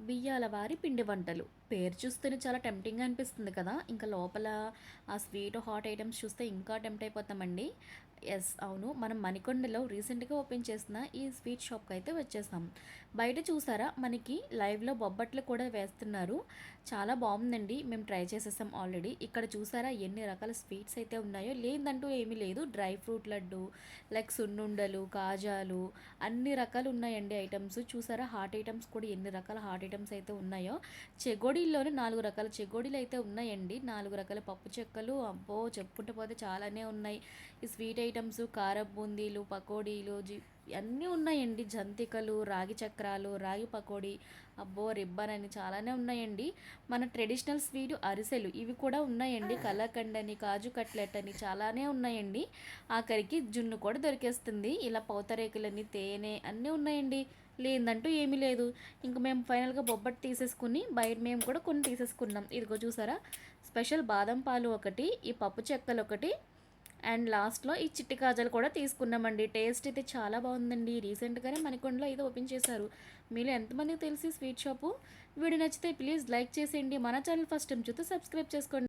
బియ్యాల వారి పిండి వంటలు. పేరు చూస్తేనే చాలా టెంప్టింగ్గా అనిపిస్తుంది కదా. ఇంకా లోపల ఆ స్వీట్ హాట్ ఐటమ్స్ చూస్తే ఇంకా టెంప్ట్ అయిపోతామండి. ఎస్ అవును. మనం మణికొండలో రీసెంట్గా ఓపెన్ చేసిన ఈ స్వీట్ షాప్కి అయితే వచ్చేసాం. బయట చూసారా? మనకి లైవ్లో బొబ్బట్లు కూడా వేస్తున్నారు. చాలా బాగుందండి. మేము ట్రై చేసేసాం ఆల్రెడీ ఇక్కడ చూసారా? ఎన్ని రకాల స్వీట్స్ అయితే ఉన్నాయో. లేదంటూ ఏమీ లేదు. డ్రై ఫ్రూట్ లడ్డు లైక్ సున్నుండలు కాజాలు అన్ని రకాలు ఉన్నాయండి ఐటమ్స్ చూసారా? హాట్ ఐటమ్స్ కూడా ఎన్ని రకాల హాట్ ఐటమ్స్ అయితే ఉన్నాయో. చెగోడీల్లోనే నాలుగు రకాల చెగోడీలు అయితే ఉన్నాయండి. నాలుగు రకాల పప్పు చెక్కలు అబ్బో చెప్పుకుంటూ పోతే చాలానే ఉన్నాయి. ఈ స్వీట్ ఐటమ్స్ కారపు బూందీలు పకోడీలు జి అన్నీ ఉన్నాయండి. జంతికలు రాగి చక్రాలు రాగి పకోడీ అబ్బో రిబ్బన్ అని చాలానే ఉన్నాయండి. మన ట్రెడిషనల్ స్వీట్ అరిసెలు ఇవి కూడా ఉన్నాయండి. కలాకండ్ అని కాజు కట్లెట్ అని చాలానే ఉన్నాయండి. ఆఖరికి జున్ను కూడా దొరికేస్తుంది. ఇలా పౌతరేకులని తేనె అన్నీ ఉన్నాయండి. లేదంటూ ఏమీ లేదు. ఇంక మేము ఫైనల్గా బొబ్బట్ తీసేసుకుని బయట మేము కూడా కొన్ని తీసేసుకున్నాం. ఇదిగో చూసారా? స్పెషల్ బాదం పాలు ఒకటి ఈ పప్పు చెక్కలు ఒకటి అండ్ లాస్ట్లో ఈ చిట్టి కాజాలు కూడా తీసుకున్నామండి. టేస్ట్ అయితే చాలా బాగుందండి. రీసెంట్గానే మణికొండలో ఇది ఓపెన్ చేశారు. మీరు ఎంతమందికి తెలిసి స్వీట్ షాపు? వీడియో నచ్చితే ప్లీజ్ లైక్ చేసేయండి. మన ఛానల్ ఫస్ట్ టైం చూస్తే సబ్స్క్రైబ్ చేసుకోండి.